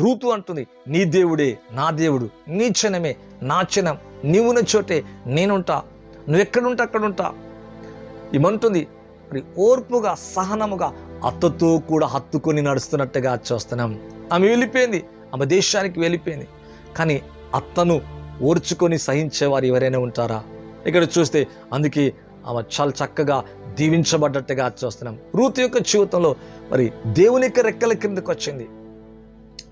Ruth అంటుంది నీ దేవుడే నా దేవుడు నీ క్షణమే నా క్షణం నీవున్న చోటే నేనుంటా నువ్వు ఎక్కడుంటా అక్కడుంటా ఇమంటుంది మరి ఓర్పుగా సహనముగా అత్తతో కూడా హత్తుకొని నడుస్తున్నట్టుగా చూస్తున్నాం. ఆమె వెళ్ళిపోయింది ఆమె దేశానికి వెళ్ళిపోయింది. కానీ అత్తను ఓర్చుకొని సహించేవారు ఎవరైనా ఉంటారా? ఇక్కడ చూస్తే అందుకే ఆమె చాలా చక్కగా దీవించబడ్డట్టుగా చూస్తున్నాం. రూతు యొక్క జీవితంలో మరి దేవుని యొక్క రెక్కల కిందకు వచ్చింది.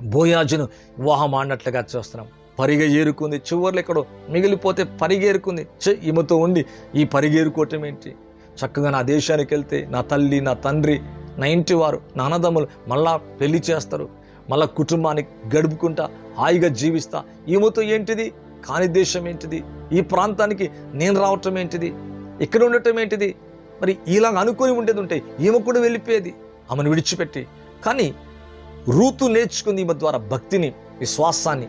బోయాజును వివాహం ఆడినట్లుగా చూస్తున్నాం. పరిగ ఏరుకుంది చివర్లు ఎక్కడో మిగిలిపోతే పరిగేరుకుంది ఛే, ఈమెతో ఉండి ఈ పరిగేరుకోవటం ఏంటి? చక్కగా నా దేశానికి వెళ్తే నా తల్లి నా తండ్రి నా ఇంటి వారు నా అన్నదమ్ములు మళ్ళా పెళ్ళి చేస్తారు. మళ్ళా కుటుంబాన్ని గడుపుకుంటా హాయిగా జీవిస్తా. ఈమెతో ఏంటిది? కాని దేశం ఏంటిది? ఈ ప్రాంతానికి నేను రావటం ఏంటిది? ఇక్కడ ఉండటం ఏంటిది? మరి ఇలాగ అనుకొని ఉండేది ఉంటే ఈమె కూడా వెళ్ళిపోయేది. ఆమెను విడిచిపెట్టి. కానీ రూతు నేర్చుకుంది ఈమె ద్వారా భక్తిని విశ్వాసాన్ని.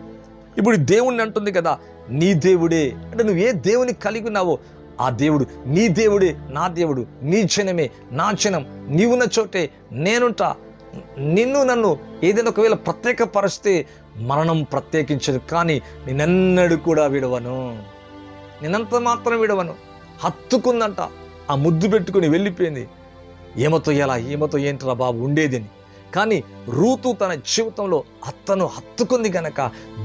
ఇప్పుడు దేవుణ్ణి అంటుంది కదా నీ దేవుడే. అంటే నువ్వు ఏ దేవుని కలిగి ఉన్నావో ఆ దేవుడు. నీ దేవుడే నా దేవుడు. నీ జనమే నా జనం నీవున్న చోటే నేనుంటా. నిన్ను నన్ను ఏదైనా ఒకవేళ ప్రత్యేకపరిస్తే మరణం ప్రత్యేకించదు. కానీ నేనెన్నడు కూడా విడవను. నేనంత మాత్రం విడవను. హత్తుకుందంట. ఆ ముద్దు పెట్టుకుని వెళ్ళిపోయింది. ఏమతో ఎలా ఏమతో ఏంట్రా బాబు ఉండేది అని కానీ రూతు తన జీవితంలో అత్తను హత్తుకుంది గనక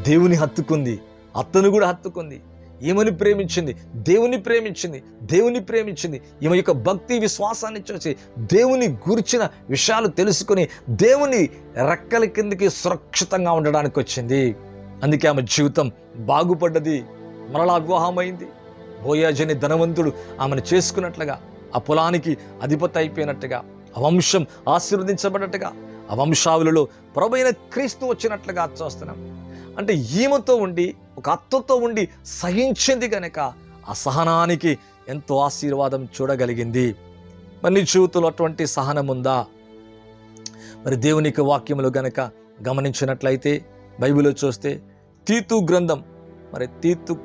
దేవుని హత్తుకుంది అత్తను కూడా హత్తుకుంది. ఈమెను ప్రేమించింది దేవుని ప్రేమించింది దేవుని ప్రేమించింది. ఈమె యొక్క భక్తి విశ్వాసాన్ని చూసి దేవుని గురించిన విషయాలు తెలుసుకొని దేవుని రెక్కల కిందకి సురక్షితంగా ఉండడానికి వచ్చింది. అందుకే ఆమె జీవితం బాగుపడ్డది మరలా వివాహమైంది. బోయాజని ధనవంతుడు ఆమెను చేసుకున్నట్లుగా ఆ పొలానికి అధిపతి అయిపోయినట్టుగా వంశం ఆశీర్వదించబడినట్టుగా ఆ వంశావళిలో ప్రభైన క్రీస్తు వచ్చినట్లుగా చూస్తున్నాం. అంటే ఈమెతో ఉండి ఒక అత్తతో ఉండి సహించింది కనుక ఆ సహనానికి ఎంతో ఆశీర్వాదం చూడగలిగింది. మరి నీ జీవితంలో అటువంటి సహనం ఉందా? మరి దేవునికి వాక్యములు గనక గమనించినట్లయితే బైబిల్లో చూస్తే తీతు గ్రంథం మరి తీతు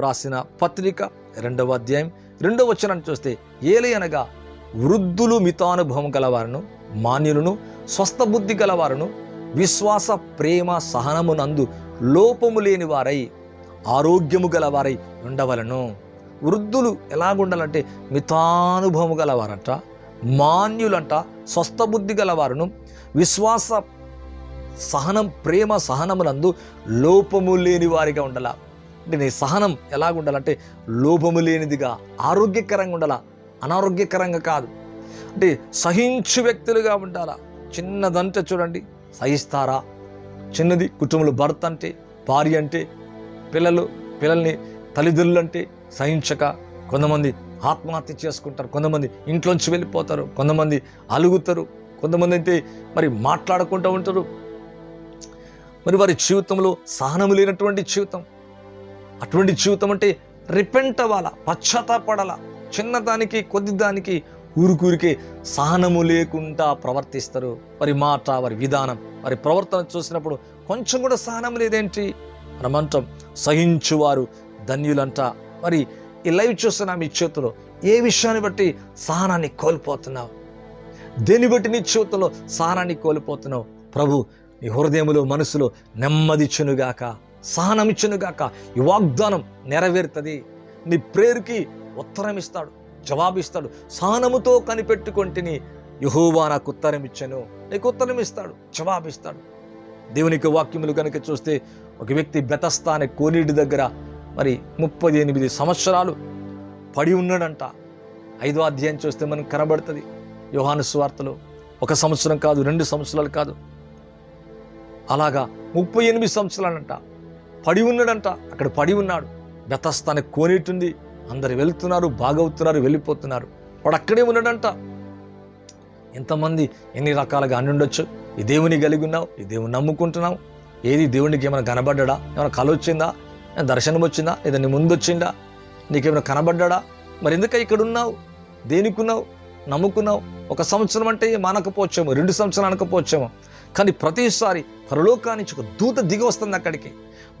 రాసిన పత్రిక రెండవ అధ్యాయం రెండవ వచనాన్ని చూస్తే ఏలి అనగా వృద్ధులు మితానుభవం గలవారును మాన్యులను స్వస్థ బుద్ధి గలవారును విశ్వాస ప్రేమ సహనమునందు లోపము లేని వారై ఆరోగ్యము గలవారై ఉండవలను. వృద్ధులు ఎలాగుండాలంటే మితానుభవము గలవారంట మాన్యులంట స్వస్థ బుద్ధి గలవారును విశ్వాస సహనం ప్రేమ సహనమునందు లోపము లేని వారిగా ఉండాల. అంటే నీ సహనం ఎలాగుండాలంటే లోపము లేనిదిగా ఆరోగ్యకరంగా ఉండాలా అనారోగ్యకరంగా కాదు. అంటే సహించు వ్యక్తులుగా ఉండాలా. చిన్నదంటే చూడండి సహిస్తారా? చిన్నది కుటుంబంలో భర్త అంటే భార్య అంటే పిల్లలు పిల్లల్ని తల్లిదండ్రులు అంటే సహించక కొంతమంది ఆత్మహత్య చేసుకుంటారు కొంతమంది ఇంట్లోంచి వెళ్ళిపోతారు కొంతమంది అలుగుతారు కొంతమంది అయితే మరి మాట్లాడుకుంటూ ఉంటారు. మరి వారి జీవితంలో సహనము లేనటువంటి జీవితం. అటువంటి జీవితం అంటే రిపెంట్ అవ్వాలా పశ్చాత్తాపడాలా? చిన్నదానికి కొద్ది దానికి ఊరికూరికే సహనము లేకుండా ప్రవర్తిస్తారు. వారి మాట వారి విధానం వారి ప్రవర్తన చూసినప్పుడు కొంచెం కూడా సహనం లేదేంటి? మనమంటాం సహించువారు ధన్యులంట. మరి ఈ లైవ్ చూస్తున్నా మీ చేతిలో ఏ విషయాన్ని బట్టి సహనాన్ని కోల్పోతున్నావు? దేని బట్టి నీ చేతుల్లో సహనాన్ని కోల్పోతున్నావు? ప్రభు నీ హృదయములో మనసులో నెమ్మదిచ్చునుగాక సహనమిచ్చునుగాక ఈ వాగ్దానం నెరవేరుతుంది. నీ ప్రేరుకి ఉత్తరం ఇస్తాడు జవాబిస్తాడు. సహనముతో కనిపెట్టుకొంటిని యహోవా నాకు ఉత్తరం ఇచ్చాను. నీకు ఉత్తరం ఇస్తాడు. జవాబిస్తాడు. దేవునికి వాక్యములు కనుక చూస్తే ఒక వ్యక్తి బెతస్తా అనే కోనీటి దగ్గర మరి ముప్పై ఎనిమిది సంవత్సరాలు పడి ఉన్నాడంట. ఐదో అధ్యాయం చూస్తే మనకు కనబడుతుంది. యోహాను సువార్తలో ఒక సంవత్సరం కాదు రెండు సంవత్సరాలు కాదు. అలాగా ముప్పై ఎనిమిది సంవత్సరాలంట. పడి ఉన్నాడంట. అక్కడ పడి ఉన్నాడు. బెతస్తానికి కోనేటుంది అందరు వెళుతున్నారు బాగవుతున్నారు వెళ్ళిపోతున్నారు. వాడు అక్కడే ఉన్నాడంట. ఎంతమంది ఎన్ని రకాలుగా అని ఉండొచ్చు ఈ దేవుని కలిగి ఉన్నావు ఈ దేవుని నమ్ముకుంటున్నావు. ఏది దేవునికి ఏమైనా కనబడ్డా ఏమైనా కళ వచ్చిందా దర్శనం వచ్చిందా? లేదా నీ ముందు వచ్చిందా? నీకేమైనా కనబడ్డా మరి ఎందుక ఇక్కడ ఉన్నావు? దేనికున్నావు? నమ్ముకున్నావు? ఒక సంవత్సరం అంటే మానకపోవచ్చేమో రెండు సంవత్సరాలు అనకపోవచ్చేమో. కానీ ప్రతిసారి పరలోకానికి ఒక దూత దిగి వస్తుంది అక్కడికి.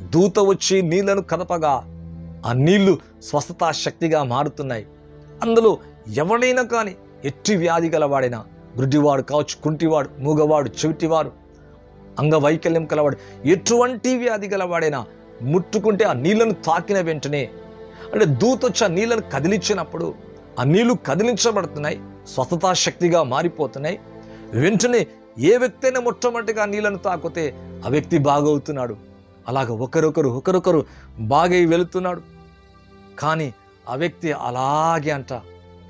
దూత వచ్చి నీళ్ళను కదపగా ఆ నీళ్ళు స్వస్థతా శక్తిగా మారుతున్నాయి. అందులో ఎవడైనా కానీ ఎట్టి వ్యాధి గలవాడైనా గుడ్డివాడు కావచ్చు కుంటివాడు మూగవాడు చెవిటివాడు అంగవైకల్యం కలవాడు ఎటువంటి వ్యాధి గలవాడైనా ముట్టుకుంటే ఆ నీళ్ళను తాకిన వెంటనే అంటే దూతొచ్చి ఆ నీళ్ళను కదిలించినప్పుడు ఆ నీళ్ళు కదిలించబడుతున్నాయి స్వతతా శక్తిగా మారిపోతున్నాయి. వెంటనే ఏ వ్యక్తి అయినా మొట్టమొదటిగా ఆ నీళ్ళను తాకితే ఆ వ్యక్తి బాగవుతున్నాడు. అలాగ ఒకరొకరు ఒకరొకరు బాగై వెళుతున్నాడు. కానీ ఆ వ్యక్తి అలాగే అంట.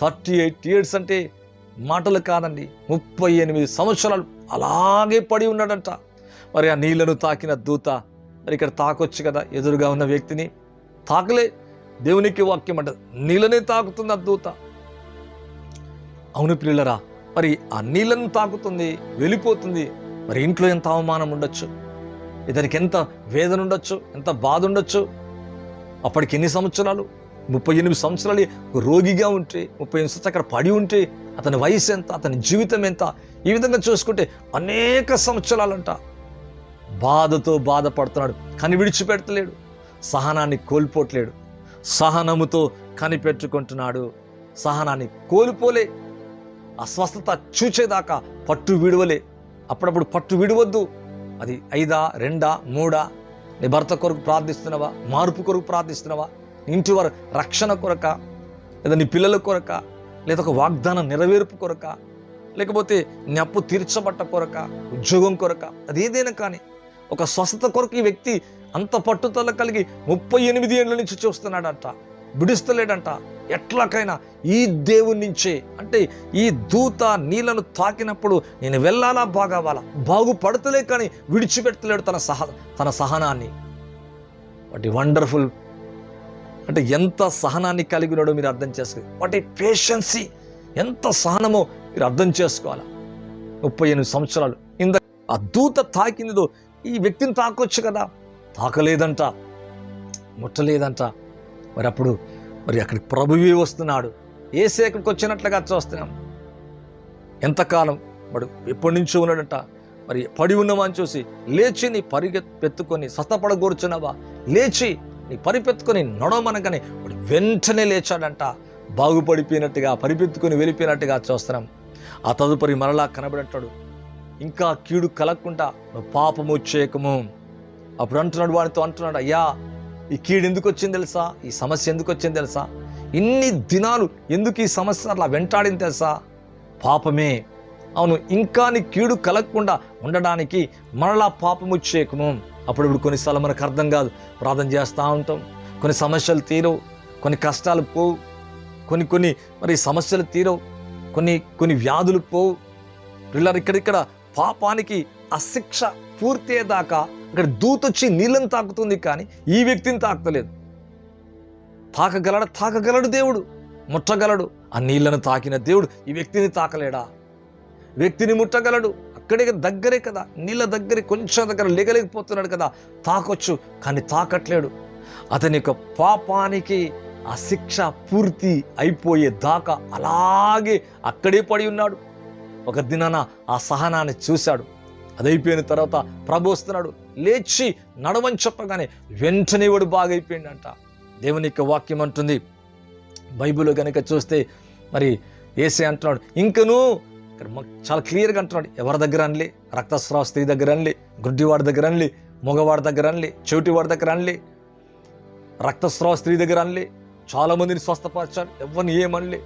థర్టీ ఎయిట్ ఇయర్స్ అంటే మాటలు కాదండి. ముప్పై ఎనిమిది సంవత్సరాలు అలాగే పడి ఉన్నాడంట. మరి ఆ నీళ్ళను తాకిన దూత మరి ఇక్కడ తాకొచ్చు కదా ఎదురుగా ఉన్న వ్యక్తిని. తాకలే దేవునికి వాక్యం అంట నీళ్ళనే తాకుతుంది ఆ దూత. అవును పిల్లరా మరి ఆ నీళ్ళను తాకుతుంది వెళ్ళిపోతుంది. మరి ఇంట్లో ఎంత అవమానం ఉండొచ్చు? ఇతనికి ఎంత వేదన ఉండొచ్చు ఎంత బాధ ఉండొచ్చు? అప్పటికి ఎన్ని సంవత్సరాలు? ముప్పై ఎనిమిది సంవత్సరాలు రోగిగా ఉంటే ముప్పై ఎనిమిది సంవత్సరాలు అక్కడ పడి ఉంటే అతని వయసు ఎంత అతని జీవితం ఎంత? ఈ విధంగా చూసుకుంటే అనేక సంవత్సరాలంట. బాధతో బాధపడుతున్నాడు కని విడిచిపెడతలేడు సహనాన్ని కోల్పోట్లేడు సహనముతో కనిపెట్టుకుంటున్నాడు. సహనాన్ని కోల్పోలే అస్వస్థత చూచేదాకా పట్టు విడవలే. అప్పుడప్పుడు పట్టు విడవద్దు. అది ఐదా రెండా మూడా? నీ భర్త కొరకు ప్రార్థిస్తున్నావా? మార్పు కొరకు ప్రార్థిస్తున్నావా? ఇంటి వారు రక్షణ కొరక? లేదా నీ పిల్లల కొరక? లేదా ఒక వాగ్దానం నెరవేర్పు కొరక? లేకపోతే నీ అప్పు తీర్చబట్ట కొరక? ఉద్యోగం కొరక? అదేదైనా కానీ ఒక స్వస్థత కొరకు ఈ వ్యక్తి అంత పట్టుదల కలిగి ముప్పై ఎనిమిది ఏళ్ళ నుంచి చూస్తున్నాడట. బిడుస్తలేడంట ఎట్లాకైనా ఈ దేవుని నుంచే. అంటే ఈ దూత నీళ్ళను తాకినప్పుడు నేను వెళ్ళాలా బాగావాలా? బాగుపడతలే కానీ విడిచిపెడతలేడు తన సహ తన సహనాన్ని. వాటి వండర్ఫుల్. అంటే ఎంత సహనాన్ని కలిగి ఉన్నాడో మీరు అర్థం చేసుకోవాలి వాటి పేషెన్సీ ఎంత సహనమో మీరు అర్థం చేసుకోవాలి? ముప్పై ఎనిమిది సంవత్సరాలు. ఇంత ఆ దూత తాకిందో ఈ వ్యక్తిని తాకొచ్చు కదా? తాకలేదంట. ముట్టలేదంట. మరి అప్పుడు మరి అక్కడికి ప్రభువే వస్తున్నాడు. ఏసే అక్కడికి వచ్చినట్లుగా చూస్తున్నాం. ఎంతకాలం వాడు ఎప్పటి నుంచో ఉన్నాడంట. మరి పడి ఉన్నవా అని చూసి లేచి నీ పరిగెత్తుకొని సతపడగూర్చున్నావా లేచి నీ పరిపెత్తుకొని నడవమనగానే వాడు వెంటనే లేచాడంట. బాగుపడిపోయినట్టుగా పరిపెత్తుకొని వెళ్ళిపోయినట్టుగా చూస్తున్నాం. ఆ తదుపరి మరలా కనబడంటాడు ఇంకా కీడు కలగకుండా నువ్వు పాపము చేయకము. అప్పుడు అంటున్నాడు వాడితో అంటున్నాడు అయ్యా ఈ కీడు ఎందుకు వచ్చింది తెలుసా? ఈ సమస్య ఎందుకు వచ్చింది తెలుసా? ఇన్ని దినాలు ఎందుకు ఈ సమస్య అట్లా వెంటాడింది తెలుసా? పాపమే. అవును ఇంకా నీ కీడు కలగకుండా ఉండడానికి మరలా పాపము చేయకము అప్పుడు ఇప్పుడు కొన్నిసార్లు మనకు అర్థం కాదు. ప్రార్థన చేస్తూ ఉంటాం. కొన్ని సమస్యలు తీరవు. కొన్ని కష్టాలు పోవు. కొన్ని కొన్ని మరి సమస్యలు తీరవు. కొన్ని కొన్ని వ్యాధులు పోవు. పిల్లలు ఇక్కడిక్కడ పాపానికి పూర్తి దాకా అక్కడ దూత దూతొచ్చి నీళ్ళని తాకుతుంది కానీ ఈ వ్యక్తిని తాకుతలేదు. తాకగలడు? తాకగలడు దేవుడు. ముట్టగలడు. ఆ నీళ్ళను తాకిన దేవుడు ఈ వ్యక్తిని తాకలేడా? వ్యక్తిని ముట్టగలడు. అక్కడే దగ్గరే కదా. నీళ్ళ దగ్గర కొంచెం దగ్గర లేగలేకపోతున్నాడు కదా. తాకొచ్చు కానీ తాకట్లేడు. అతని యొక్క పాపానికి ఆ శిక్ష పూర్తి అయిపోయే దాకా అలాగే అక్కడే పడి ఉన్నాడు. ఒక దినాన ఆ సహనాన్ని చూశాడు. అదైపోయిన తర్వాత ప్రభు వస్తున్నాడు లేచి నడవని చెప్పగానే వెంటనే వాడు బాగైపోయిందంట దేవుని యొక్క వాక్యం అంటుంది. బైబిల్ కనుక చూస్తే మరి ఏసే అంటున్నాడు ఇంకను ఇక్కడ మాకు చాలా క్లియర్గా అంటున్నాడు ఎవరి దగ్గర అనలే రక్తస్రావ స్త్రీ దగ్గర అనలే గుడ్డివాడి దగ్గర అనలే మగవాడి దగ్గర అనలే చెవిటివాడి దగ్గర అనలే రక్తస్రావ స్త్రీ దగ్గర అనలే చాలామందిని స్వస్థపరచాలి ఎవరిని ఏమనలే.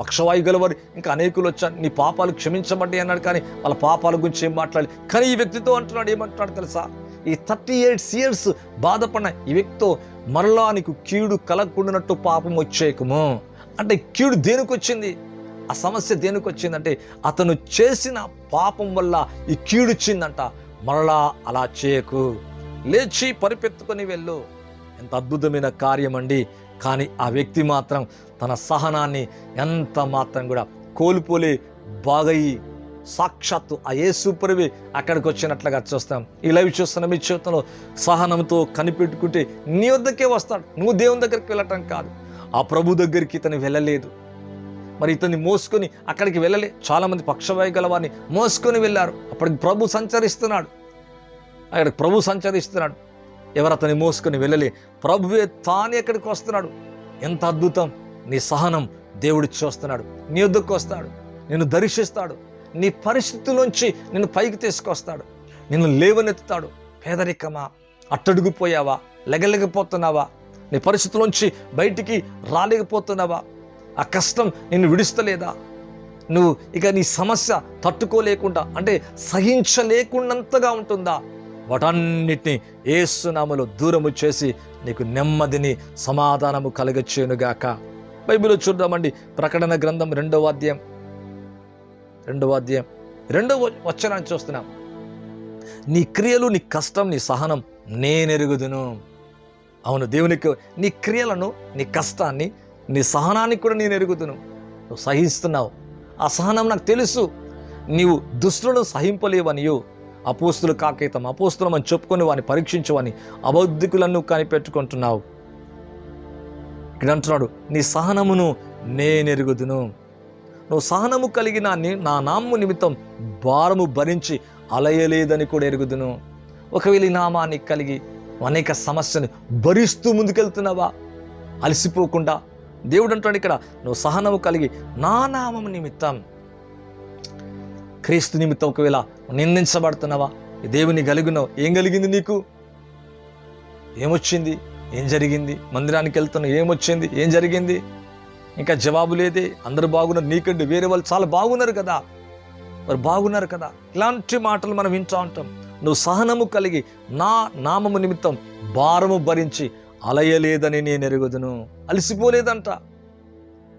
పక్షవాయు గలవారు. ఇంకా అనేకులు వచ్చారు. నీ పాపాలు క్షమించబడ్డాయి అన్నాడు కానీ వాళ్ళ పాపాల గురించి ఏం మాట్లాడాలి కానీ ఈ వ్యక్తితో అంటున్నాడు ఏమంటున్నాడు తెలుసా? ఈ థర్టీ ఎయిట్స్ ఇయర్స్ బాధపడిన ఈ వ్యక్తితో మరలా నీకు కీడు కలగకుండానట్టు పాపం వచ్చేయకము. అంటే కీడు దేనికి వచ్చింది? ఆ సమస్య దేనికి వచ్చిందంటే అతను చేసిన పాపం వల్ల ఈ కీడు వచ్చిందంట. మరలా అలా చేయకు. లేచి పరిపెత్తుకొని వెళ్ళు. ఎంత అద్భుతమైన కార్యం అండి కానీ ఆ వ్యక్తి మాత్రం తన సహనాన్ని ఎంత మాత్రం కూడా కోల్పోలే బాగయి సాక్షాత్తు ఆ ఏ సూపర్వి అక్కడికి వచ్చినట్లుగా చూస్తాం. ఈ లైవ్ చూస్తున్న మీ జీవితంలో సహనంతో కనిపెట్టుకుంటే నీ వద్దకే వస్తాడు. నువ్వు దేవుని దగ్గరికి వెళ్ళటం కాదు. ఆ ప్రభు దగ్గరికి ఇతను వెళ్ళలేదు. మరి ఇతన్ని మోసుకొని అక్కడికి వెళ్ళలే. చాలామంది పక్షవాయు గల వారిని మోసుకొని వెళ్ళారు. అప్పటికి ప్రభు సంచరిస్తున్నాడు. అక్కడికి ప్రభు సంచరిస్తున్నాడు. ఎవరు అతన్ని మోసుకొని వెళ్ళలే. ప్రభువే తానే ఎక్కడికి వస్తున్నాడు? ఎంత అద్భుతం. నీ సహనం దేవుడు చూస్తున్నాడు. నీ వద్దకు వస్తాడు. నిన్ను దర్శిస్తాడు. నీ పరిస్థితుల్లోంచి నిన్ను పైకి తీసుకొస్తాడు. నిన్ను లేవనెత్తుతాడు. పేదరికమా? అట్టడుగుపోయావా? లెగలేకపోతున్నావా? నీ పరిస్థితుల్లోంచి బయటికి రాలేకపోతున్నావా? ఆ కష్టం నిన్ను విడుస్తలేదా? నువ్వు ఇక నీ సమస్య తట్టుకోలేకుండా అంటే సహించలేకున్నంతగా ఉంటుందా? వాటన్నిటిని ఏసునామలో దూరము చేసి నీకు నెమ్మదిని సమాధానము కలగచ్చేనుగాక బైబిల్ చూద్దామండి. ప్రకటన గ్రంథం రెండవ అధ్యాయం. రెండవ అధ్యాయం. రెండవ వచనాన్ని చూస్తున్నాం. నీ క్రియలు నీ కష్టం నీ సహనం నేనెరుగుదును. అవును దేవునికి నీ క్రియలను నీ కష్టాన్ని నీ సహనాన్ని కూడా నేను ఎరుగుదును నువ్వు సహిస్తున్నావు. ఆ సహనం నాకు తెలుసు. నీవు దుష్టులను సహింపలేవనియు. అపోస్తులు కాకేతం అపోస్తులం అని చెప్పుకొని వాని పరీక్షించవని అబౌద్ధికులను కనిపెట్టుకుంటున్నావు. ఇక్కడ అంటున్నాడు నీ సహనమును నేనెరుగుదును. నువ్వు సహనము కలిగిన నీ- నా నామ్ము నిమిత్తం భారము భరించి అలయలేదని కూడా ఎరుగుదును. ఒకవేళ ఈ నామాన్ని కలిగి అనేక సమస్యను భరిస్తూ ముందుకెళ్తున్నావా? అలసిపోకుండా దేవుడు అంటాడు ఇక్కడ నువ్వు సహనము కలిగి నా నామము నిమిత్తం క్రీస్తు నిమిత్తం ఒకవేళ నిందించబడుతున్నావా? దేవుని కలిగినావు ఏం కలిగింది నీకు? ఏమొచ్చింది? ఏం జరిగింది? మందిరానికి వెళ్తున్నావు ఏమొచ్చింది? ఏం జరిగింది? ఇంకా జవాబు లేదే. అందరూ బాగున్నారు. నీకంటే వేరే వాళ్ళు చాలా బాగున్నారు కదా. మరి బాగున్నారు కదా. ఇలాంటి మాటలు మనం వింటూ ఉంటాం. నువ్వు సహనము కలిగి నా నామము నిమిత్తం భారము భరించి అలయలేదని నేను ఎరుగుదును. అలసిపోలేదంట.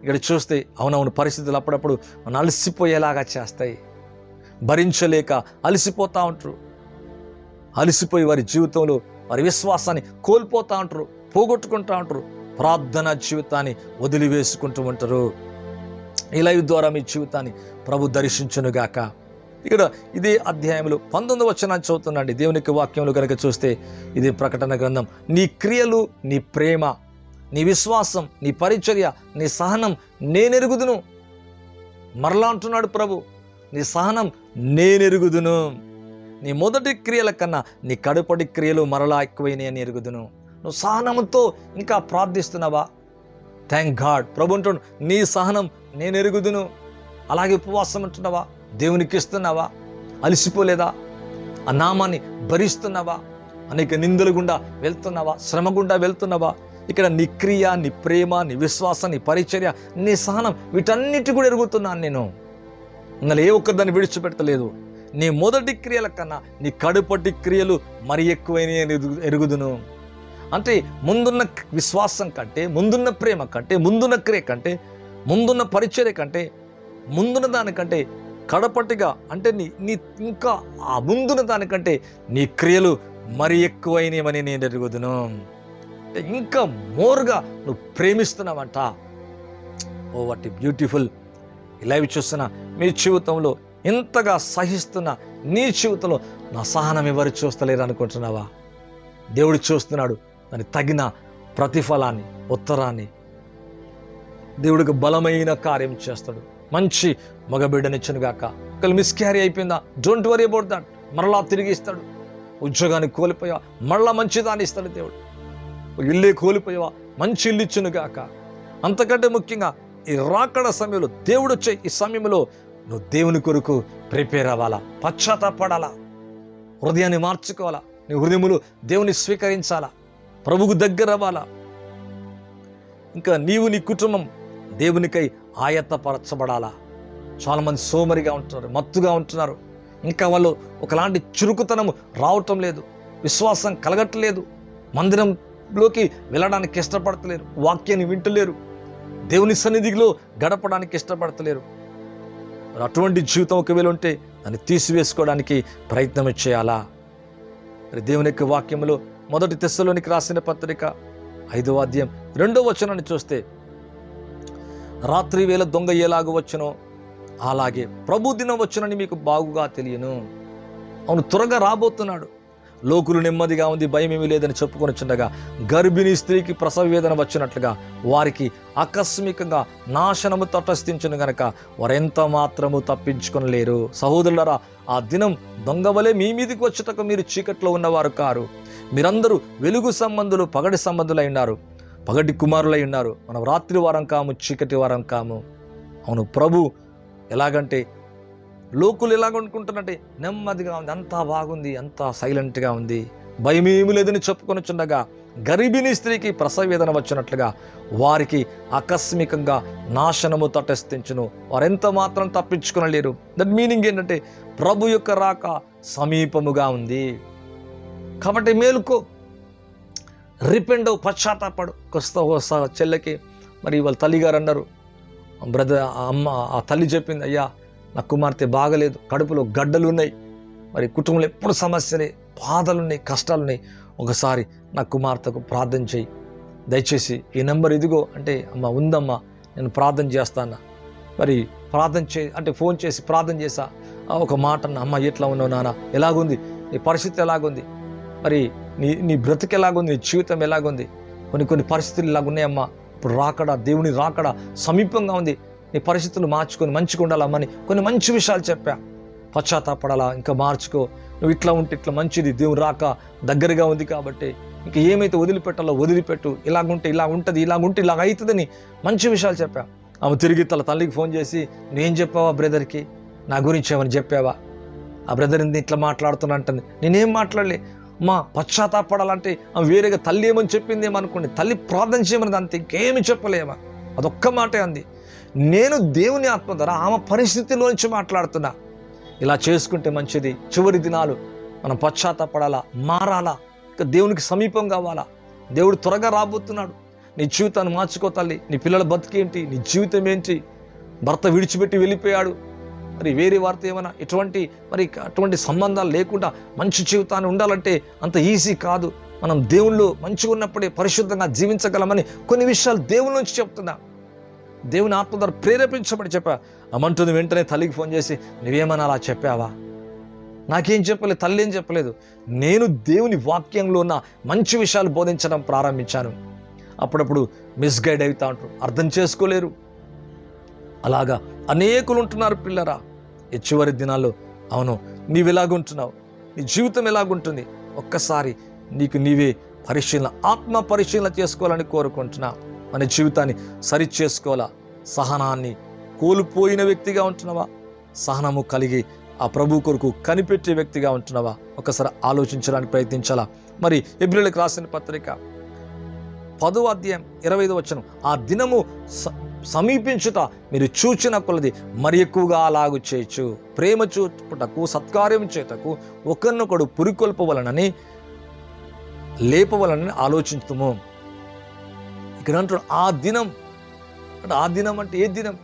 ఇక్కడ చూస్తే అవునవును పరిస్థితులు అప్పుడప్పుడు మనం అలసిపోయేలాగా చేస్తాయి. భరించలేక అలసిపోతూ ఉంటారు. అలసిపోయి వారి జీవితంలో వారి విశ్వాసాన్ని కోల్పోతూ ఉంటారు పోగొట్టుకుంటూ ఉంటారు. ప్రార్థన జీవితాన్ని వదిలివేసుకుంటూ ఉంటారు. ఈ లైవ్ ద్వారా మీ జీవితాన్ని ప్రభు దర్శించునుగాక. ఇక్కడ ఇదే అధ్యాయంలో పంతొమ్మిది వచ్చిన చదువుతున్నాండి దేవునికి వాక్యంలో కనుక చూస్తే ఇది ప్రకటన గ్రంథం. నీ క్రియలు నీ ప్రేమ నీ విశ్వాసం నీ పరిచర్య నీ సహనం నేనెరుగుదును. మరలా అంటున్నాడు ప్రభు నీ సహనం నేనెరుగుదును. నీ మొదటి క్రియల కన్నా నీ కడుపటి క్రియలు మరలా ఎక్కువైనాయి అని ఎరుగుదును. నువ్వు సహనంతో ఇంకా ప్రార్థిస్తున్నావా? థ్యాంక్ గాడ్ ప్రభు అంటున్నాడు నీ సహనం నేను ఎరుగుదును. అలాగే ఉపవాసం అంటున్నావా దేవునికి ఇస్తున్నావా? అలసిపోలేదా? ఆ నామాన్ని భరిస్తున్నావా? అనేక నిందలు గుండా వెళ్తున్నావా? శ్రమ గుండా వెళ్తున్నావా? ఇక్కడ నీ క్రియ నీ ప్రేమ నీ విశ్వాసం నీ పరిచర్య నీ సహనం వీటన్నిటి కూడా ఎరుగుతున్నాను నేను. ఇందులో ఏ ఒక్కరు దాన్ని విడిచిపెట్టలేదు. నీ మొదటి క్రియల కన్నా నీ కడుపటి క్రియలు మరి ఎక్కువైనాయి అని ఎరుగుదును. అంటే ముందున్న విశ్వాసం కంటే ముందున్న ప్రేమ కంటే ముందున్న క్రియ కంటే ముందున్న పరిచర్య కంటే ముందున్న దానికంటే కడపటిగా అంటే నీ నీ ఇంకా ఆ ముందున్న దానికంటే నీ క్రియలు మరి ఎక్కువైనవని నేను ఎరుగుదును. అంటే ఇంకా మోర్గా నువ్వు ప్రేమిస్తున్నావంట. ఓ వాటి బ్యూటిఫుల్ ఇలా చూస్తున్న మీ జీవితంలో ఇంతగా సహిస్తున్న నీ జీవితంలో నా సహనం ఎవరు చూస్తలేరు అనుకుంటున్నావా? దేవుడు చూస్తున్నాడు దాని తగిన ప్రతిఫలాన్ని ఉత్తరాన్ని. దేవుడికి బలమైన కార్యం చేస్తాడు. మంచి మగబిడ్డనిచ్చనుగాక ఒకళ్ళు మిస్క్యారీ అయిపోయిందా? డోంట్ వరీ అబౌట్ దాట్ మరలా తిరిగి ఇస్తాడు. ఉద్యోగాన్ని కోల్పోయా మరలా మంచి దాన్ని ఇస్తాడు దేవుడు. ఇల్లే కోల్పోయావా? మంచి ఇల్లు ఇచ్చునుగాక అంతకంటే ముఖ్యంగా ఈ రాకడ సమయంలో దేవుడు వచ్చే ఈ సమయంలో నువ్వు దేవుని కొరకు ప్రిపేర్ అవ్వాలా? పశ్చాత్తాపడాలా? హృదయాన్ని మార్చుకోవాలా? నీ హృదయములు దేవుని స్వీకరించాలా? ప్రభుకు దగ్గర అవ్వాలా? ఇంకా నీవు నీ కుటుంబం దేవునికై ఆయత్తపరచబడాలా? చాలామంది సోమరిగా ఉంటున్నారు మత్తుగా ఉంటున్నారు. ఇంకా వాళ్ళు ఒకలాంటి చురుకుతనము రావటం లేదు విశ్వాసం కలగట్లేదు మందిరంలోకి వెళ్ళడానికి ఇష్టపడతలేరు వాక్యాన్ని వింటలేరు. దేవుని సన్నిధిలో గడపడానికి ఇష్టపడతలేరు. అటువంటి జీవితం ఒకవేళ ఉంటే దాన్ని తీసివేసుకోవడానికి ప్రయత్నం చేయాలా? మరి దేవుని యొక్క వాక్యంలో మొదటి తెస్సలోనికి రాసిన పత్రిక ఐదవ అధ్యాయం రెండవ వచనాన్ని చూస్తే రాత్రి వేళ దొంగ ఎలాగ వచ్చునో అలాగే ప్రభు దినం వచ్చునని మీకు బాగుగా తెలియను. అవును త్వరగా రాబోతున్నాడు. లోకులు నెమ్మదిగా ఉంది భయం ఏమీ లేదని చెప్పుకొని చుండగా గర్భిణీ స్త్రీకి ప్రసవ వేదన వచ్చినట్లుగా వారికి ఆకస్మికంగా నాశనము తటస్థించును గనక వారెంత మాత్రము తప్పించుకొనలేరు సహోదరులరా ఆ దినం దొంగవలే మీ మీదికి వచ్చుటకు మీరు చీకట్లో ఉన్నవారు కారు. మీరందరూ వెలుగు సంబంధులు పగటి సంబంధులై ఉన్నారు. పగటి కుమారులై ఉన్నారు. మనం రాత్రి వారం కాము చీకటి వారం కాము. అవును ప్రభు ఎలాగంటే లోకులు ఎలాగ అనుకుంటున్నట్టే నెమ్మదిగా ఉంది అంతా బాగుంది అంతా సైలెంట్గా ఉంది. భయమేమి లేదని చెప్పుకొని చుండగా గర్భిణీ స్త్రీకి ప్రసవ వేదన వచ్చినట్లుగా వారికి ఆకస్మికంగా నాశనము తటస్థించును. వారెంత మాత్రం తప్పించుకునలేరు. దట్ మీనింగ్ ఏంటంటే ప్రభు యొక్క రాక సమీపముగా ఉంది. కాబట్టి మేలుకో. రిపెండవు పశ్చాత్తాపడు. కొస్తా చెల్లెకి మరి వాళ్ళ తల్లిగారు అన్నారు. బ్రదర్ ఆ అమ్మ ఆ తల్లి చెప్పింది అయ్యా నా కుమార్తె బాగలేదు కడుపులో గడ్డలు ఉన్నాయి మరి కుటుంబంలో ఎప్పుడు సమస్యలే బాధలున్నాయి కష్టాలున్నాయి. ఒకసారి నా కుమార్తెకు ప్రార్థన చేయి. దయచేసి ఈ నెంబర్ ఇదిగో అంటే అమ్మ ఉందమ్మా నేను ప్రార్థన చేస్తాను. మరి ప్రార్థన చే అంటే ఫోన్ చేసి ప్రార్థన చేసా. ఒక మాట అన్న అమ్మ ఎట్లా ఉన్నావు నాన్న? ఎలాగుంది? నీ పరిస్థితి ఎలాగుంది? మరి నీ నీ బ్రతుకు ఎలాగుంది? నీ జీవితం ఎలాగుంది? కొన్ని కొన్ని పరిస్థితులు ఇలాగున్నాయమ్మా. ఇప్పుడు రాకడా దేవుని రాకడా సమీపంగా ఉంది. నీ పరిస్థితులు మార్చుకొని మంచిగా ఉండాలమ్మని కొన్ని మంచి విషయాలు చెప్పా. పశ్చాత్తాపడాలా? ఇంకా మార్చుకో. నువ్వు ఇట్లా ఉంటే ఇట్లా మంచిది. దేవుని రాక దగ్గరగా ఉంది కాబట్టి ఇంకా ఏమైతే వదిలిపెట్టాలో వదిలిపెట్టు. ఇలాగుంటే ఇలా ఉంటుంది ఇలాగుంటే ఇలాగ అవుతుందని మంచి విషయాలు చెప్పా. ఆమె తిరిగి తన తల్లికి ఫోన్ చేసి నేను చెప్పావా బ్రదర్కి? నా గురించి ఏమని చెప్పావా? ఆ బ్రదర్ ఇంది ఇట్లా మాట్లాడుతున్నా అంటుంది. నేనేం మాట్లాడలే. మా పశ్చాత్తాపడాలంటే ఆమె వేరేగా తల్లి ఏమని చెప్పింది ఏమనుకోండి. తల్లి ప్రార్థన చేయమని అంతే. ఇంకేమి చెప్పలేమా? అదొక్క మాటే అంది. నేను దేవుని ఆత్మ ద్వారా ఆమె పరిస్థితిలోంచి మాట్లాడుతున్నా. ఇలా చేసుకుంటే మంచిది. చివరి దినాలు మనం పశ్చాత్తాపడాలా? మారాలా? ఇక దేవునికి సమీపం కావాలా? దేవుడు త్వరగా రాబోతున్నాడు. నీ జీవితాన్ని మార్చుకో తల్లి. నీ పిల్లల బతికేంటి నీ జీవితం ఏంటి? భర్త విడిచిపెట్టి వెళ్ళిపోయాడు. మరి వేరే వారితో ఏమైనా ఎటువంటి మరి అటువంటి సంబంధాలు లేకుండా మంచి జీవితాన్ని ఉండాలంటే అంత ఈజీ కాదు. మనం దేవుళ్ళు మంచిగా ఉన్నప్పుడే పరిశుద్ధంగా జీవించగలమని కొన్ని విషయాలు దేవుని నుంచి చెప్తున్నా. దేవుని ఆత్మ ద్వారా ప్రేరేపించమని చెప్పా. అమ్మంటుంది వెంటనే తల్లికి ఫోన్ చేసి నువ్వేమన్నా అలా చెప్పావా? నాకేం చెప్పలేదు తల్లి ఏం చెప్పలేదు. నేను దేవుని వాక్యంలో ఉన్న మంచి విషయాలు బోధించడం ప్రారంభించాను. అప్పుడప్పుడు మిస్గైడ్ అవుతా ఉంటారు. అర్థం చేసుకోలేరు. అలాగా అనేకులు ఉంటున్నారు పిల్లరా. ఈ చివరి దినాల్లో అవును నీవు ఎలాగుంటున్నావు నీ జీవితం ఎలాగుంటుంది? ఒక్కసారి నీకు నీవే పరిశీలన ఆత్మ పరిశీలన చేసుకోవాలని కోరుకుంటున్నాను మన జీవితాన్ని సరిచేసుకోవాలా? సహనాన్ని కోల్పోయిన వ్యక్తిగా ఉంటున్నావా? సహనము కలిగి ఆ ప్రభు కొరకు కనిపెట్టే వ్యక్తిగా ఉంటున్నావా? ఒకసారి ఆలోచించడానికి ప్రయత్నించాలా? మరి ఎబ్రిలకు రాసిన పత్రిక పదో అధ్యాయం ఇరవై ఐదు వచ్చను ఆ దినము స- సమీపించుట మీరు చూచిన కొలది మరి ఎక్కువగా అలాగు చేయొచ్చు ప్రేమ చూపుటకు సత్కార్యం చేతకు ఒకరినొకడు పురికొల్పవలనని లేపవలనని ఆలోచించుము. ఇక్కడ అంటాడు ఆ దినం. అంటే ఆ దినం అంటే ఏ దినం?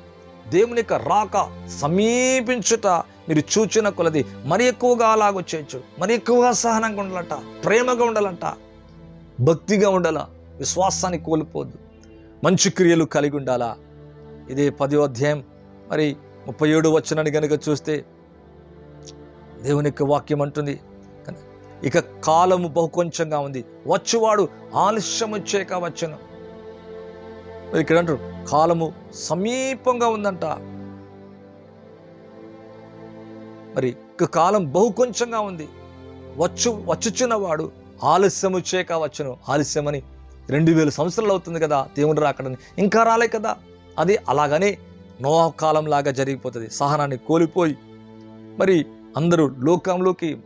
దేవుని యొక్క రాక సమీపించుట మీరు చూచిన కొలది. మరి ఎక్కువగా అలాగొచ్చేయచ్చు మరి ఎక్కువగా సహనంగా ఉండాలంట ప్రేమగా ఉండాలంట భక్తిగా ఉండాలా? విశ్వాసాన్ని కోల్పోద్దు మంచి క్రియలు కలిగి ఉండాలా? ఇదే పదో అధ్యాయం. మరి ముప్పై ఏడు వచ్చినని కనుక చూస్తే దేవుని యొక్క వాక్యం అంటుంది. ఇక కాలము బహు కొంచెంగా ఉంది. వచ్చువాడు ఆలస్యము చేయక వచ్చను. ఇక్కడ అంటారు కాలము సమీపంగా ఉందంట. మరి ఇక కాలం బహు కొంచెంగా ఉంది. వచ్చు వచ్చుచున్నవాడు ఆలస్యము చేయక వచ్చును. ఆలస్యమని రెండు వేల సంవత్సరాలు అవుతుంది కదా దేవుడు రాకడని. ఇంకా రాలే కదా. అది అలాగనే నోవా కాలం లాగా జరిగిపోతుంది. సహనాన్ని కోల్పోయి మరి అందరూ లోకంలోకి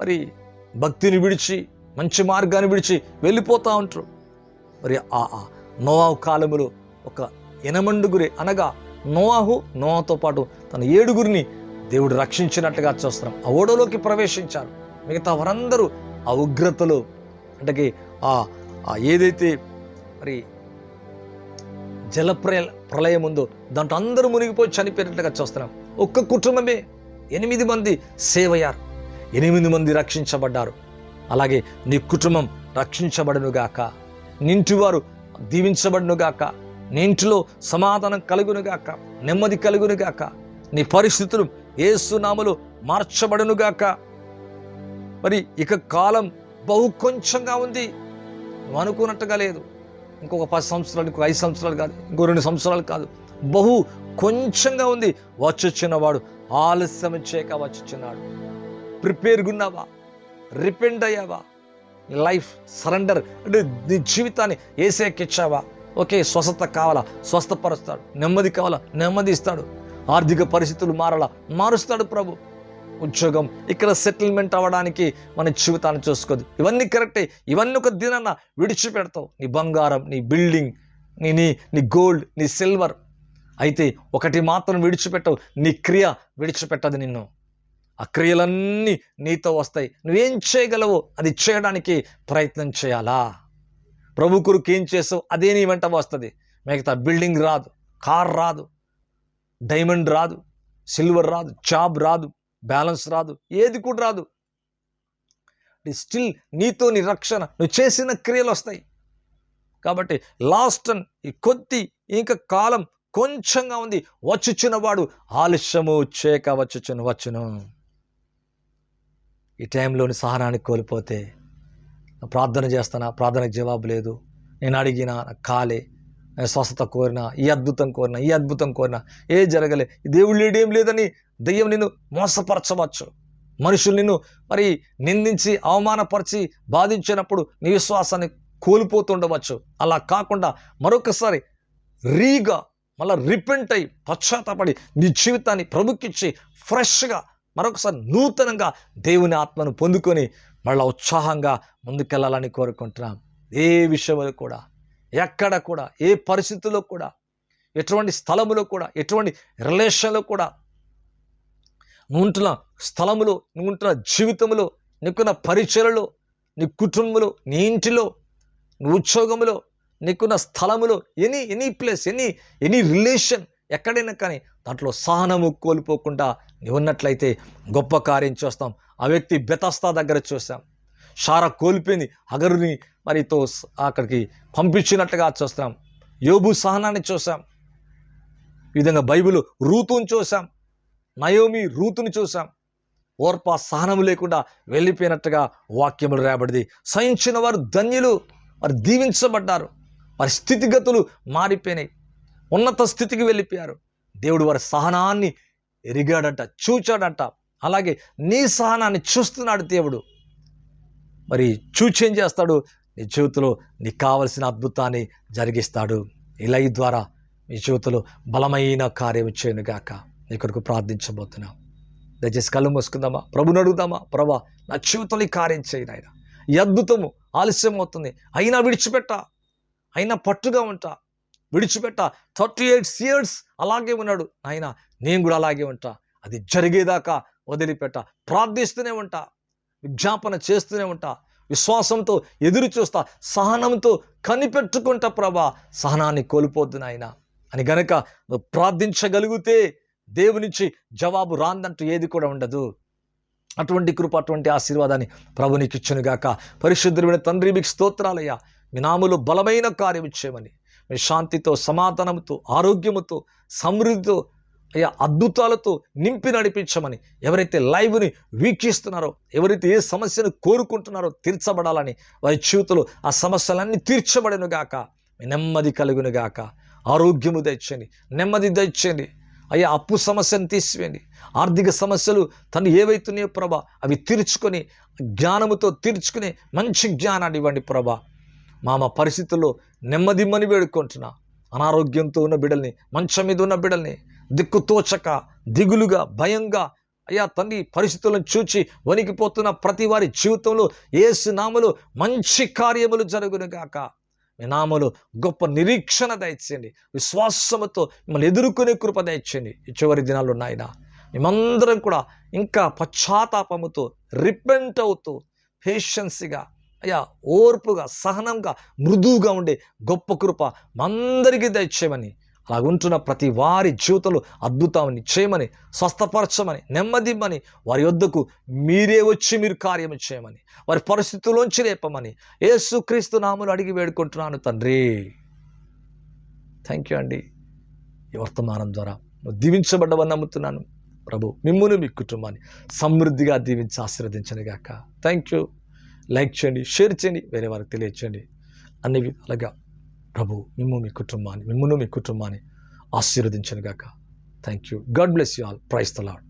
మరి భక్తిని విడిచి మంచి మార్గాన్ని విడిచి వెళ్ళిపోతూ ఉంటారు. మరి ఆ ఆ నోవాహు కాలములో ఒక ఎనమండుగురే అనగా నోవాహు నోవాతో పాటు తన ఏడుగురిని దేవుడు రక్షించినట్టుగా చూస్తున్నాం. ఆ ఓడలోకి ప్రవేశించారు. మిగతా వారందరూ ఆ ఉగ్రతలో అంటే ఆ ఆ ఏదైతే మరి జల ప్రళయం ఉందో దాంట్లో అందరూ మునిగిపోయి చనిపోయినట్లుగా చూస్తున్నాం. ఒక్క కుటుంబమే. ఎనిమిది మంది సేవ్ అయ్యారు ఎనిమిది మంది రక్షించబడ్డారు. అలాగే నీ కుటుంబం రక్షించబడనుగాక. నింటివారు దీవించబడునుగాక నీ ఇంటిలో సమాధానం కలుగునుగాక నెమ్మది కలుగునుగాక నీ పరిస్థితులు ఏసునామలు మార్చబడునుగాక. మరి ఇక కాలం బహు కొంచెంగా ఉంది. నువ్వు అనుకున్నట్టుగా లేదు. ఇంకొక పది సంవత్సరాలు ఇంకొక ఐదు సంవత్సరాలు కాదు ఇంకో రెండు సంవత్సరాలు కాదు. బహు కొంచెంగా ఉంది. వచ్చొచ్చినవాడు ఆలస్యం చేయక వచ్చుచున్నాడు. ప్రిపేర్గా ఉన్నావా రిపెండ్ అయ్యావా? Life surrender. అంటే నీ జీవితాన్ని ఏసేకిచ్చావా ఓకే స్వస్థత కావాలా? స్వస్థపరుస్తాడు. నెమ్మది కావాలా? నెమ్మది ఇస్తాడు. ఆర్థిక పరిస్థితులు మారాలా? మారుస్తాడు ప్రభు. ఉద్యోగం ఇక్కడ సెటిల్మెంట్ అవ్వడానికి మన జీవితాన్ని చూసుకోదు. ఇవన్నీ కరెక్టే. ఇవన్నీ ఒక దినాన్న విడిచిపెడతావు. నీ బంగారం నీ బిల్డింగ్ నీ నీ నీ గోల్డ్ నీ సిల్వర్. అయితే ఒకటి మాత్రం విడిచిపెట్టవు. నీ క్రియ విడిచిపెట్టదు నిన్ను. ఆ క్రియలన్నీ నీతో వస్తాయి. నువ్వేం చేయగలవు అది చేయడానికి ప్రయత్నం చేయాలా? ప్రభు కొరకు ఏం చేసావు అదే నీ వెంట వస్తుంది. మిగతా బిల్డింగ్ రాదు కార్ రాదు డైమండ్ రాదు సిల్వర్ రాదు జాబ్ రాదు బ్యాలెన్స్ రాదు ఏది కూడా రాదు. స్టిల్ నీతో నీ రక్షణ. నువ్వు చేసిన క్రియలు వస్తాయి. కాబట్టి లాస్ట్ అండ్ ఈ కొద్ది ఇంకా కాలం కొంచెంగా ఉంది. వచ్చుచున్నవాడు ఆలస్యము చేయక వచ్చుచును వచ్చును. ఈ టైంలోని సహనాన్ని కోల్పోతే ప్రార్థన చేస్తానా? ప్రార్థనకు జవాబు లేదు. నేను అడిగినా కాలే. నేను స్వస్థత కోరినా ఈ అద్భుతం కోరినా ఈ అద్భుతం కోరినా ఏ జరగలే. దేవుడు లేడేం లేదని దెయ్యం నిన్ను మోసపరచవచ్చు. మనుషులు నిన్ను మరి నిందించి అవమానపరిచి బాధించినప్పుడు నీ విశ్వాసాన్ని కోల్పోతుండవచ్చు. అలా కాకుండా మరొకసారి రీగా మళ్ళీ రిపెంట్ అయి పశ్చాత్తపడి నీ జీవితాన్ని ప్రభుకిచ్చి ఫ్రెష్గా మరొకసారి నూతనంగా దేవుని ఆత్మను పొందుకొని మళ్ళీ ఉత్సాహంగా ముందుకెళ్ళాలని కోరుకుంటున్నాం. ఏ విషయంలో కూడా ఎక్కడ కూడా ఏ పరిస్థితుల్లో కూడా ఎటువంటి స్థలములో కూడా ఎటువంటి రిలేషన్లో కూడా నువ్వు ఉంటున్న స్థలములో నువ్వు ఉంటున్న జీవితంలో నీకున్న పరిచయలో నీ కుటుంబంలో నీ ఇంటిలో నీ ఉద్యోగంలో నీకున్న స్థలములో any any place any any relation ఎక్కడైనా కానీ దాంట్లో సహనము కోల్పోకుండా ఉన్నట్లయితే గొప్ప కార్యం చూస్తాం. ఆ వ్యక్తి బెతస్తా దగ్గర చూసాం షారా కోల్పోయింది. అగరుని మరితో అక్కడికి పంపించినట్లుగా చూస్తాం. యోబు సహనాన్ని చూసాం ఈ విధంగా బైబిల్ రూతుని చూసాం నయోమి రూతుని చూసాం ఓర్ప సహనం లేకుండా వెళ్ళిపోయినట్టుగా వాక్యములు రాబడింది సహించిన వారు ధన్యులు. వారు దీవించబడ్డారు. వారి స్థితిగతులు మారిపోయినాయి. ఉన్నత స్థితికి వెళ్ళిపోయారు. దేవుడు వారి సహనాన్ని ఎరిగాడంట చూచాడంట. అలాగే నీ సహనాన్ని చూస్తున్నాడు దేవుడు. మరి చూచేం చేస్తాడు? నీ జీవితంలో నీకు కావలసిన అద్భుతాన్ని జరిగిస్తాడు. ఇలా ఈ ద్వారా మీ జీవితంలో బలమైన కార్యం చేయనుగాక నీ కొరకు ప్రార్థించబోతున్నాం. దయచేసి కళ్ళు మూసుకుందామా? ప్రభుని అడుగుదామా? ప్రభా నా జీవితంలో ఈ కార్యం చేయను ఆయన ఈ అద్భుతము ఆలస్యం అవుతుంది. అయినా విడిచిపెట్ట. అయినా పట్టుగా ఉంటా. విడిచిపెట్ట. థర్టీ ఎయిట్ ఇయర్స్ అలాగే ఉన్నాడు. ఆయన నేను కూడా అలాగే ఉంటా. అది జరిగేదాకా వదిలిపెట్ట. ప్రార్థిస్తూనే ఉంటా. విజ్ఞాపన చేస్తూనే ఉంటా. విశ్వాసంతో ఎదురు చూస్తా. సహనంతో కనిపెట్టుకుంటా ప్రభా. సహనాన్ని కోల్పోద్దు నాయన. అని గనక నువ్వు ప్రార్థించగలిగితే దేవునించి జవాబు రాందంటూ ఏది కూడా ఉండదు. అటువంటి కృప అటువంటి ఆశీర్వాదాన్ని ప్రభు నీకు ఇచ్చునుగాక పరిశుద్ధుడైన తండ్రి మీకు స్తోత్రాలయ్యా. మీ నాములు బలమైన కార్యం ఇచ్చేయమని. మీ శాంతితో సమాధానంతో ఆరోగ్యముతో సమృద్ధితో అయ్యా అద్భుతాలతో నింపి నడిపించమని ఎవరైతే లైవ్ని వీక్షిస్తున్నారో ఎవరైతే ఏ సమస్యను కోరుకుంటున్నారో తీర్చబడాలని వారి జీవితంలో ఆ సమస్యలన్నీ తీర్చబడినగాక నెమ్మది కలుగునుగాక ఆరోగ్యము తెచ్చండి నెమ్మది తెచ్చండి అయ్యా అప్పు సమస్యను తీసివేయండి. ఆర్థిక సమస్యలు తను ఏవైతున్నాయో ప్రభా అవి తీర్చుకొని జ్ఞానముతో తీర్చుకుని మంచి జ్ఞానాన్ని ఇవ్వండి ప్రభా. మా మా పరిస్థితుల్లో నెమ్మదిమ్మని వేడుకుంటున్నా. అనారోగ్యంతో ఉన్న బిడ్డల్ని మంచం మీద ఉన్న బిడ్డల్ని దిక్కు తోచక దిగులుగా భయంగా అయ్యా తండ్రి పరిస్థితులను చూచి వణికిపోతున్న ప్రతి వారి జీవితంలో ఏసు నామలు మంచి కార్యములు జరుగునుగాక మీ నామలు గొప్ప నిరీక్షణ దయచేయండి. విశ్వాసముతో మిమ్మల్ని ఎదుర్కొనే కృప దయచేయండి. ఈ చివరి దినాలు నాయన మేమందరం కూడా ఇంకా పశ్చాత్తాపముతో రిపెంట్ అవుతూ పేషెన్సీగా అయ్యా ఓర్పుగా సహనంగా మృదువుగా ఉండే గొప్ప కృప మందరికీ దయచేయమని అలా ఉంటున్న ప్రతి వారి జీవితంలో అద్భుతాన్ని చేయమని స్వస్థపరచమని నెమ్మదిమ్మని వారి వద్దకు మీరే వచ్చి మీరు కార్యం చేయమని వారి పరిస్థితుల్లోంచి లేపమని యేసుక్రీస్తు నాములు అడిగి వేడుకుంటున్నాను తండ్రి. థ్యాంక్ యూ అండి. ఈ వర్తమానం ద్వారా నువ్వు దీవించబడ్డవని నమ్ముతున్నాను. ప్రభు మిమ్మును మీ కుటుంబాన్ని సమృద్ధిగా దీవించి ఆశీర్వదించను గాక థ్యాంక్ యూ లైక్ చేయండి షేర్ చేయండి వేరే వారికి తెలియచేయండి. అన్ని విధాలుగా ప్రభు మిమ్ము మీ కుటుంబాన్ని మిమ్మును మీ కుటుంబాన్ని ఆశీర్వదించను గాక thank you God bless you all praise the lord